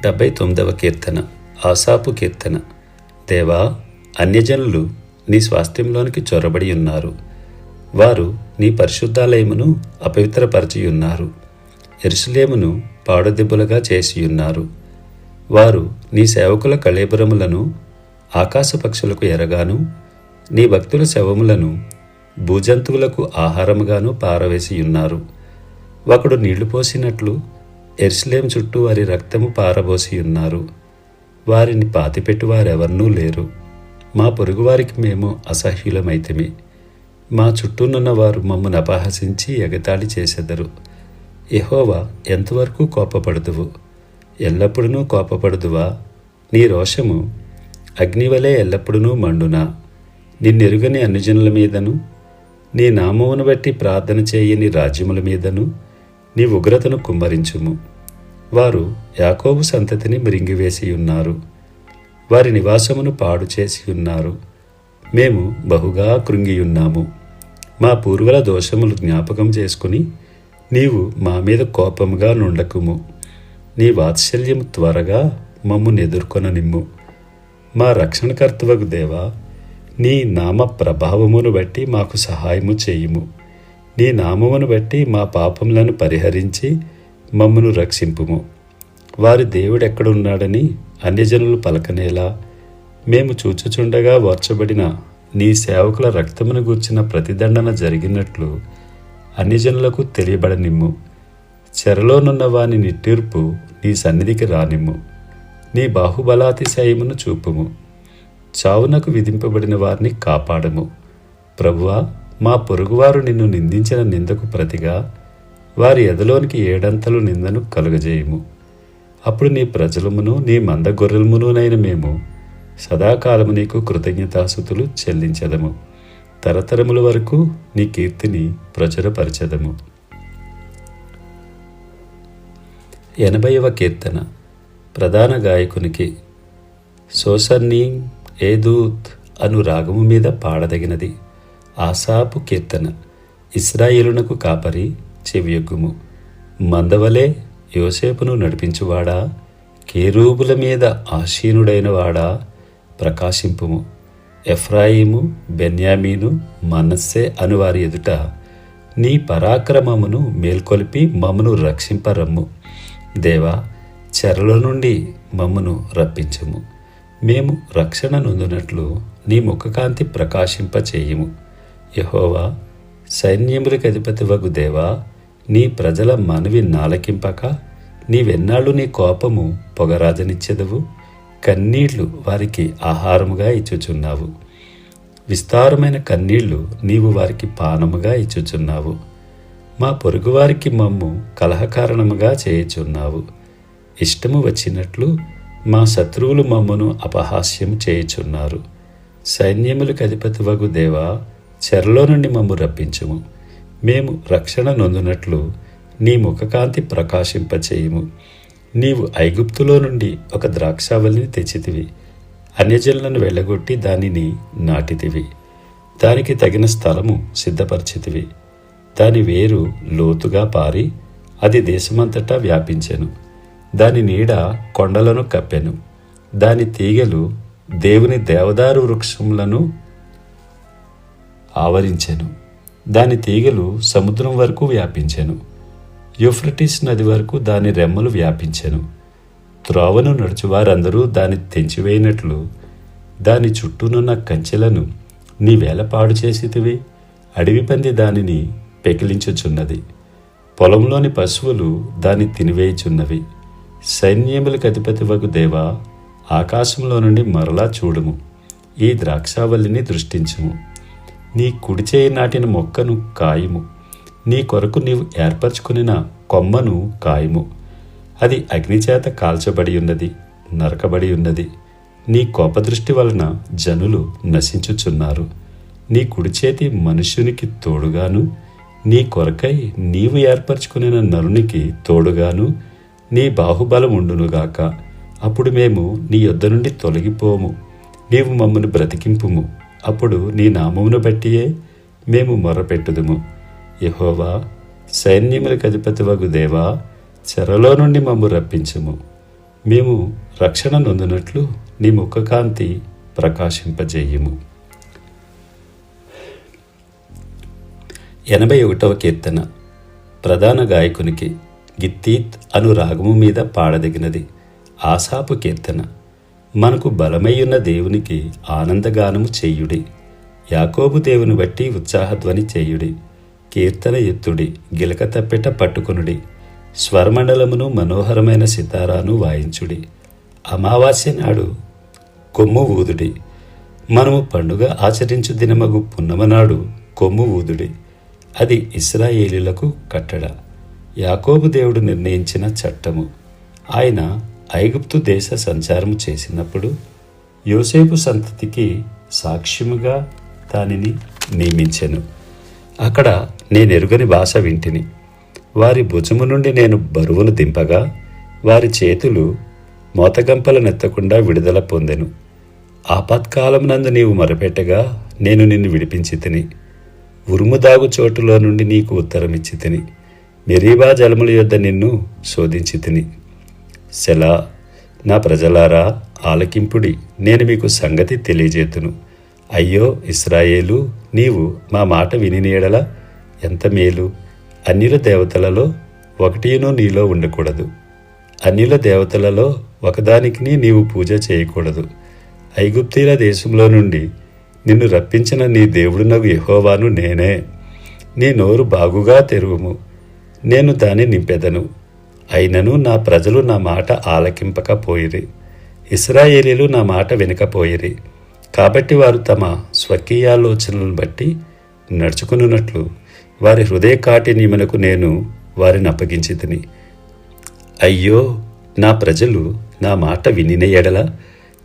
డెబ్బై తొమ్మిదవ కీర్తన ఆసాపు కీర్తన. దేవా అన్యజనులు నీ స్వాస్థ్యంలోనికి చొరబడి ఉన్నారు. వారు నీ పరిశుద్ధాలయమును అపవిత్రపరచియున్నారు. ఎరుసలేమును పాడదిబ్బులుగా చేసియున్నారు. వారు నీ సేవకుల కళేబురములను ఆకాశపక్షులకు ఎరగాను నీ భక్తుల శవములను భూజంతువులకు ఆహారముగాను పారవేసియున్నారు. ఒకడు నీళ్ళు పోసినట్లు ఎర్స్లేం చుట్టూ వారి రక్తము పారబోసి ఉన్నారు వారిని పాతిపెట్టు వారెవరనూ లేరు. మా పొరుగువారికి మేము అసహ్యులమైతిమి. మా చుట్టూనున్న వారు మమ్మను అపహసించి ఎగతాళి చేసెదరు. ఎహోవా ఎంతవరకు కోపపడదువు? ఎల్లప్పుడూ కోపపడదువా? నీ రోషము అగ్నివలే ఎల్లప్పుడూ మండునా? నిన్నెరుగని అనుజనుల మీదను నీ నామమును బట్టి ప్రార్థన చేయని రాజ్యముల మీదను నీ ఉగ్రతను కుమ్మరించుము. వారు యాకోబు సంతతిని మృంగివేసి ఉన్నారు వారి నివాసమును పాడు చేసి ఉన్నారు మేము బహుగా కృంగియున్నాము. మా పూర్వుల దోషములు జ్ఞాపకం చేసుకుని నీవు మా మీద కోపముగా నుండకుము. నీ వాత్సల్యము త్వరగా మమ్మును ఎదుర్కొననిమ్ము. మా రక్షణకర్తవకు దేవా నీ నామ ప్రభావమును బట్టి మాకు సహాయము చేయుము. నీ నామమును బట్టి మా పాపములను పరిహరించి మమ్మను రక్షింపుము. వారి దేవుడెక్కడున్నాడని అన్యజనులు పలకనేలా మేము చూచుచుండగా వర్చబడిన నీ సేవకుల రక్తమును గూర్చిన ప్రతిదండన జరిగినట్లు అన్యజనులకు తెలియబడనిమ్ము. చెరలోనున్న వాని నిట్టూర్పు నీ సన్నిధికి రానిమ్ము. నీ బాహుబలాతిశయమును చూపుము. చావునకు విధింపబడిన వారిని కాపాడము. ప్రభువా మా పొరుగువారు నిన్ను నిందించిన నిందకు ప్రతిగా వారి ఎదలోనికి ఏడంతలు నిందను కలుగజేయము. అప్పుడు నీ ప్రజలమును నీ మంద గొర్రెలమునునైన మేము సదాకాలము నీకు కృతజ్ఞతాసుతులు చెల్లించదము. తరతరముల వరకు నీ కీర్తిని ప్రచురపరచదము. ఎనభైవ కీర్తన. ప్రధాన గాయకునికి సోసన్నీ ఏదూత్ అను రాగము మీద పాడదగినది. ఆసాపు కీర్తన. ఇస్రాయేలునకు కాపరి చెవియొగ్గుము. మందవలే యోసేపును నడిపించువాడా? కేరూబుల మీద ఆశీనుడైన వాడా ప్రకాశింపుము. ఎఫ్రాయిము బెన్యామీను మనస్సే అనువారి ఎదుట నీ పరాక్రమమును మేల్కొలిపి మమ్మను రక్షింపరమ్ము. దేవా చెరల నుండి మమ్మను రప్పించము. మేము రక్షణ నొందినట్లు నీ ముఖకాంతి ప్రకాశింపచేయుము. యహోవా సైన్యములకు అధిపతివగు దేవా నీ ప్రజల మనవి నాలకింపక నీవెన్నాళ్ళు నీ కోపము పొగరాజనిచ్చెదవు కన్నీళ్ళు వారికి ఆహారముగా ఇచ్చుచున్నావు. విస్తారమైన కన్నీళ్ళు నీవు వారికి పానముగా ఇచ్చుచున్నావు. మా పొరుగువారికి మమ్ము కలహకారణముగా చేయుచున్నావు. ఇష్టము వచ్చినట్లు మా శత్రువులు మమ్మను అపహాస్యం చేయుచున్నారు. సైన్యములకు అధిపతివగు దేవా చెరలో నుండి మమ్ము రప్పించము. మేము రక్షణ నొందునట్లు నీ ముఖకాంతి ప్రకాశింపచేయము. నీవు ఐగుప్తులో నుండి ఒక ద్రాక్షావల్లిని తెచ్చితివి. అన్యజనులను వెళ్ళగొట్టి దానిని నాటితివి. దానికి తగిన స్థలము సిద్ధపరిచితివి. దాని వేరు లోతుగా పారి అది దేశమంతటా వ్యాపించెను. దాని నీడ కొండలను కప్పెను. దాని తీగలు దేవుని దేవదారు వృక్షములను ఆవరించాను. దాని తీగలు సముద్రం వరకు వ్యాపించాను. యూఫ్రటిస్ నది వరకు దాని రెమ్మలు వ్యాపించాను. త్రోవను నడుచువారందరూ దాన్ని తెంచివేయినట్లు దాని చుట్టూనున్న కంచెలను నీవేళ పాడు చేసితివి అడవి పంది దానిని పెకిలించుచున్నది. పొలంలోని పశువులు దాన్ని తినివేయుచున్నవి. సైన్యములకు అధిపతివగు దేవా ఆకాశంలో నుండి మరలా చూడుము. ఈ ద్రాక్షావల్లిని దృష్టించుము. నీ కుడి చేయి నాటిన మొక్కను కాయము. నీ కొరకు నీవు ఏర్పరచుకునిన కొమ్మను కాయము. అది అగ్నిచేత కాల్చబడి ఉన్నది నరకబడి ఉన్నది. నీ కోపదృష్టి వలన జనులు నశించుచున్నారు. నీ కుడి చేతి మనుష్యునికి తోడుగాను నీ కొరకై నీవు ఏర్పరచుకునిన నరునికి తోడుగాను నీ బాహుబలం ఉండునుగాక. అప్పుడు మేము నీ యొద్ద నుండి తొలగిపోము. నీవు మమ్మను బ్రతికింపుము. అప్పుడు నీ నామమును బట్టియే మేము మొరపెట్టుదుము. యహోవా సైన్యములకు అధిపతివగు దేవా చెరలో నుండి మమ్ము రప్పించుము. మేము రక్షణ నొందినట్లు నీ ముఖకాంతి ప్రకాశింపజేయము. ఎనభై ఒకటవ కీర్తన. ప్రధాన గాయకునికి గిత్తీత్ అను రాగము మీద పాడదగినది. ఆశాపు కీర్తన. మనకు బలమయ్యున్న దేవునికి ఆనందగానము చేయుడి. యాకోబు దేవుని బట్టి ఉత్సాహధ్వని చేయుడి. కీర్తన ఎత్తుడి గిలక తప్పెట పట్టుకునుడి. స్వరమండలమును మనోహరమైన సితారాను వాయించుడి. అమావాస్య నాడు కొమ్ము ఊదుడి. మనము పండుగ ఆచరించు దినమగు పున్నమనాడు కొమ్ము ఊదుడి. అది ఇస్రాయేలీలకు కట్టడ. యాకోబు దేవుడు నిర్ణయించిన చట్టము. ఆయన ఐగుప్తు దేశ సంచారము చేసినప్పుడు యోసేపు సంతతికి సాక్ష్యముగా దానిని నియమించెను. అక్కడ నేనెరుగని భాష వింటిని. వారి భుజము నుండి నేను బరువును దింపగా వారి చేతులు మోతగంపలనెత్తకుండా విడుదల పొందెను. ఆపత్కాలమునందు నీవు మొరపెట్టగా నేను నిన్ను విడిపించి తిని ఉరుముదాగు చోటులో నుండి నీకు ఉత్తరమిచ్చి తిని మెరీబా జలముల యొద్ద నిన్ను శోధించి తిని సెలా నా ప్రజలారా ఆలకింపుడి. నేను మీకు సంగతి తెలియజేతును. అయ్యో ఇస్రాయేలు నీవు మా మాట వినినీయడల ఎంత మేలు! అన్యుల దేవతలలో ఒకటినో నీలో ఉండకూడదు. అన్యుల దేవతలలో ఒకదానికి నీవు పూజ చేయకూడదు. ఐగుప్తీల దేశంలో నుండి నిన్ను రప్పించిన నీ దేవుడునగు యహోవాను నేనే. నీ నోరు బాగుగా తెరుగుము నేను దాన్ని నింపెదను. అయినను నా ప్రజలు నా మాట ఆలకింపకపోయిరి. ఇస్రాయేలీలు నా మాట వినకపోయిరి. కాబట్టి వారు తమ స్వకీయాలోచనలను బట్టి నడుచుకున్నట్లు వారి హృదయ కాఠిన్యమునకు నేను వారిని అప్పగించి తిని అయ్యో నా ప్రజలు నా మాట వినిన ఎడల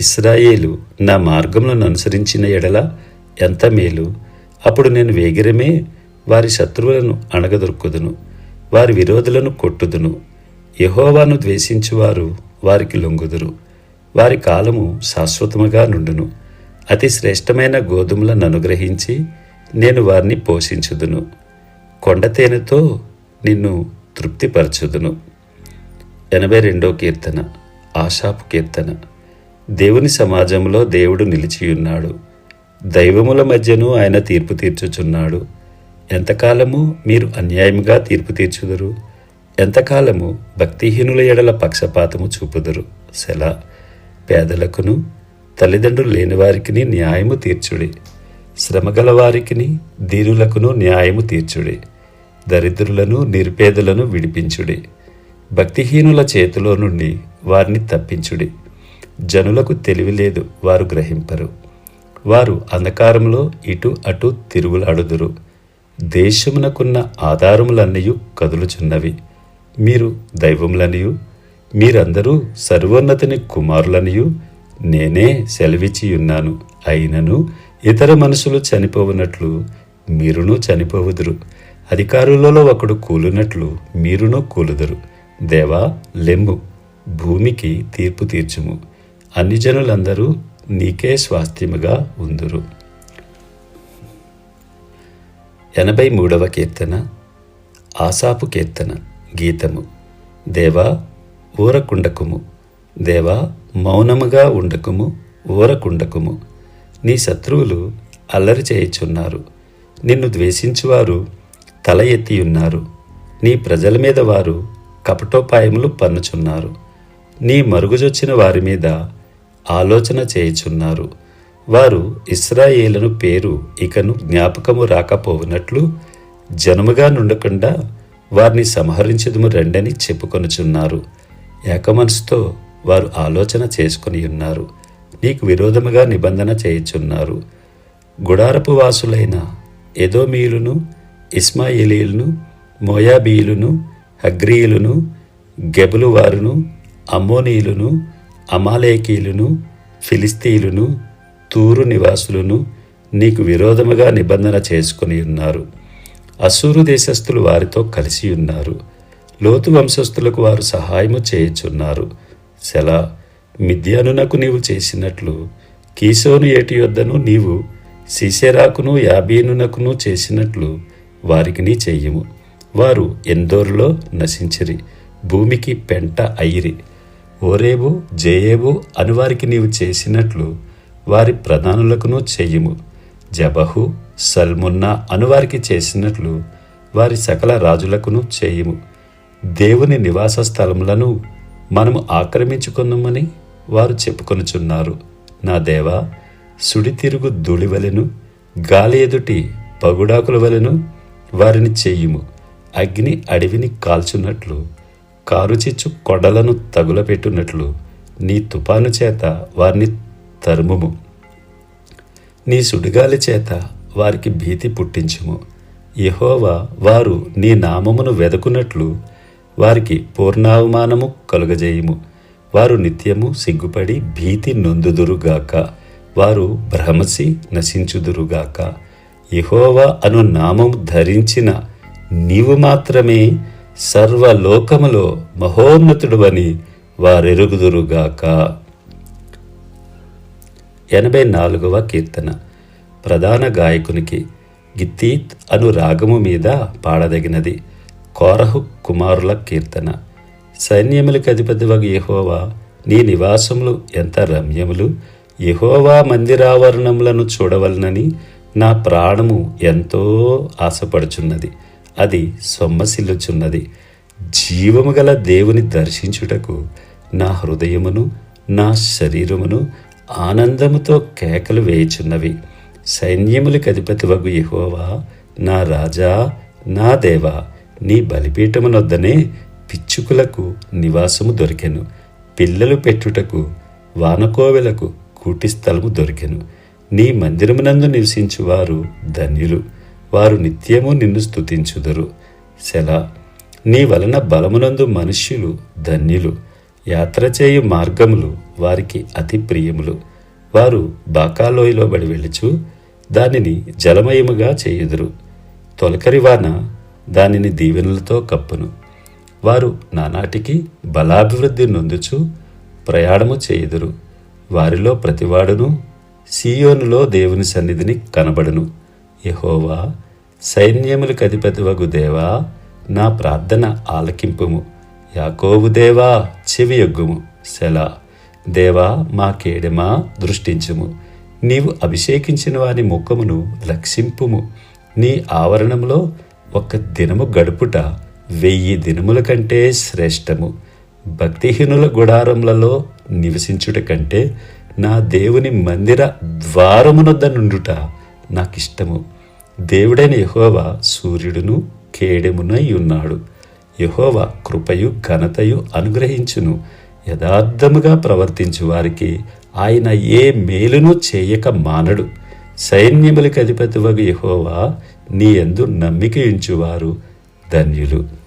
ఇస్రాయేలు నా మార్గములను అనుసరించిన ఎడల ఎంత మేలు. అప్పుడు నేను వేగిరమే వారి శత్రువులను అణగదొరుకుదును వారి విరోధులను కొట్టుదును. యహోవాను ద్వేషించువారు వారికి లొంగుదురు. వారి కాలము శాశ్వతముగా నుండును. అతి శ్రేష్టమైన గోధుమలను అనుగ్రహించి నేను వారిని పోషించుదును. కొండతేనెతో నిన్ను తృప్తిపరచుదును. ఎనభై రెండో కీర్తన ఆశాపు కీర్తన. దేవుని సమాజంలో దేవుడు నిలిచియున్నాడు. దైవముల మధ్యను ఆయన తీర్పు తీర్చుచున్నాడు. ఎంతకాలము మీరు అన్యాయముగా తీర్పు తీర్చుదురు? ఎంతకాలము భక్తిహీనుల ఎడల పక్షపాతము చూపుదురు? సెల పేదలకును తల్లిదండ్రులు లేని వారికి న్యాయము తీర్చుడి. శ్రమగల వారికిని ధీరులకును న్యాయము తీర్చుడి. దరిద్రులను నిర్పేదలను విడిపించుడి. భక్తిహీనుల చేతిలో నుండి వారిని తప్పించుడి. జనులకు తెలివి లేదు వారు గ్రహింపరు. వారు అంధకారంలో ఇటు అటు తిరుగులాడుదురు. దేశమునకున్న ఆధారములన్నయు కదులుచున్నవి. మీరు దైవములనియు మీరందరూ సర్వోన్నతిని కుమారులనియు నేనే సెలవిచ్చి ఉన్నాను అయినను ఇతర మనుషులు చనిపోవునట్లు మీరును చనిపోవుదురు. అధికారులలో ఒకడు కూలునట్లు మీరును కూలుదురు. దేవా లెమ్ము భూమికి తీర్పు తీర్చుము. అన్ని జనులందరూ నీకే స్వాస్థ్యముగా ఉందురు. ఎనభై మూడవ కీర్తన ఆసాపు కీర్తన. గీతము. దేవా ఊరకుండకుము. దేవా మౌనముగా ఉండకుము ఊరకుండకుము. నీ శత్రువులు అల్లరి చేయుచున్నారు. నిన్ను ద్వేషించువారు తల ఎత్తియున్నారు నీ ప్రజల మీద వారు కపటోపాయములు పన్నుచున్నారు. నీ మరుగుజొచ్చిన వారి మీద ఆలోచన చేయుచున్నారు. వారు ఇస్రాయేలను పేరు ఇకను జ్ఞాపకము రాకపోవునట్లు జనముగా నుండకుండా వారిని సంహరించదుము రండని చెప్పుకొనుచున్నారు. ఏకమనసుతో వారు ఆలోచన చేసుకుని ఉన్నారు. నీకు విరోధముగా నిబంధన చేయుచున్నారు. గుడారపు వాసులైన ఎదోమీయులను ఇస్మాయిలీలను మోయాబీయులను హగ్రీయులను గెబులు వారును అమ్మోనీయులను అమాలేకీయులను ఫిలిస్తీయులను తూరు నివాసులను నీకు విరోధముగా నిబంధన చేసుకుని ఉన్నారు. అసూరు దేశస్థులు వారితో కలిసి ఉన్నారు. లోతు వంశస్థులకు వారు సహాయము చేయుచున్నారు. సెలా మిద్యానునకు నీవు చేసినట్లు కీసోను ఏటి యొద్దను నీవు సీసెరాకును యాబీనునకును చేసినట్లు వారికి నీ చెయ్యము వారు ఎందోరులో నశించిరి భూమికి పెంట అయిరి. ఓరేబు జయేబు అనువారికి నీవు చేసినట్లు వారి ప్రధానులకును చెయ్యము జబహు సల్మున్నా అనువారికి చేసినట్లు వారి సకల రాజులకును చేయుము. దేవుని నివాస స్థలములను మనము ఆక్రమించుకున్నామని వారు చెప్పుకొనుచున్నారు. నా దేవా సుడితిరుగు ధూళివలెను గాలి ఎదుటి పగుడాకుల వలెను వారిని చెయ్యుము అగ్ని అడవిని కాల్చున్నట్లు కారుచిచ్చు కొడలను తగులపెట్టున్నట్లు నీ తుపాను చేత వారిని తరుముము. నీ సుడిగాలి చేత వారికి భీతి పుట్టించుము. యహోవా వారు నీ నామమును వెదకున్నట్లు వారికి పూర్ణావమానము కలుగజేయుము. వారు నిత్యము సిగ్గుపడి భీతి నొందుదురుగాక. వారు భ్రమసి నశించుదురుగాక. యహోవా అను నామము ధరించిన నీవు మాత్రమే సర్వలోకములో మహోన్నతుడువని వారెరుగుదురుగాక. ఎనభై నాలుగవ కీర్తన. ప్రధాన గాయకునికి గిత్తీత్ అను రాగము మీద పాడదగినది కోరహు కుమారుల కీర్తన. సైన్యములకు అధిపతివగ యహోవా నీ నివాసములు ఎంత రమ్యములు. యహోవా మందిరావరణములను చూడవలనని నా ప్రాణము ఎంతో ఆశపడుచున్నది. అది సొమ్మసిల్లుచున్నది. జీవము గల దేవుని దర్శించుటకు నా హృదయమును నా శరీరమును ఆనందముతో కేకలు వేయుచున్నవి. సైన్యములకు అధిపతి వగు యహోవా నా రాజా నా దేవా నీ బలిపీఠమునొద్దనే పిచ్చుకులకు నివాసము దొరికెను. పిల్లలు పెట్టుటకు వానకోవెలకు కూటి స్థలము దొరికెను. నీ మందిరమునందు నివసించువారు ధన్యులు. వారు నిత్యము నిన్ను స్తుతించుదురు. సెలా. నీ వలన బలమునందు మనుష్యులు ధన్యులు. యాత్ర చేయు మార్గములు వారికి అతి ప్రియములు. వారు బాకాలోయలో బడి వెళ్ళుచు దానిని జలమయముగా చేయుదురు. తొలకరి వాన దానిని దీవెనలతో కప్పును. వారు నానాటికి బలాభివృద్ధి నొందుచు ప్రయాణము చేయుదురు. వారిలో ప్రతివాడును సీయోనులో దేవుని సన్నిధిని కనబడును. యహోవా సైన్యములకు అధిపతివగు దేవా నా ప్రార్థన ఆలకింపుము. యాకోబు దేవా చెవియొగ్గుము. సెలా. దేవా మా కేడెమా దృష్టించుము. నీవు అభిషేకించిన వారి ముఖమును లక్షింపుము నీ ఆవరణంలో ఒక దినము గడుపుట వెయ్యి దినముల కంటే శ్రేష్టము. భక్తిహీనుల గుడారములలో నివసించుట కంటే నా దేవుని మందిర ద్వారమునొద్ద నుండుట నాకిష్టము. దేవుడైన యహోవా సూర్యుడును కేడెమునై ఉన్నాడు. యహోవా కృపయు ఘనతయు అనుగ్రహించును. యథార్థముగా ప్రవర్తించు వారికి ఆయన ఏ మేలును చేయక మానడు. సైన్యములకు అధిపతివగు యహోవా నీ ఎందు నమ్మిక ఉంచువారు ధన్యులు.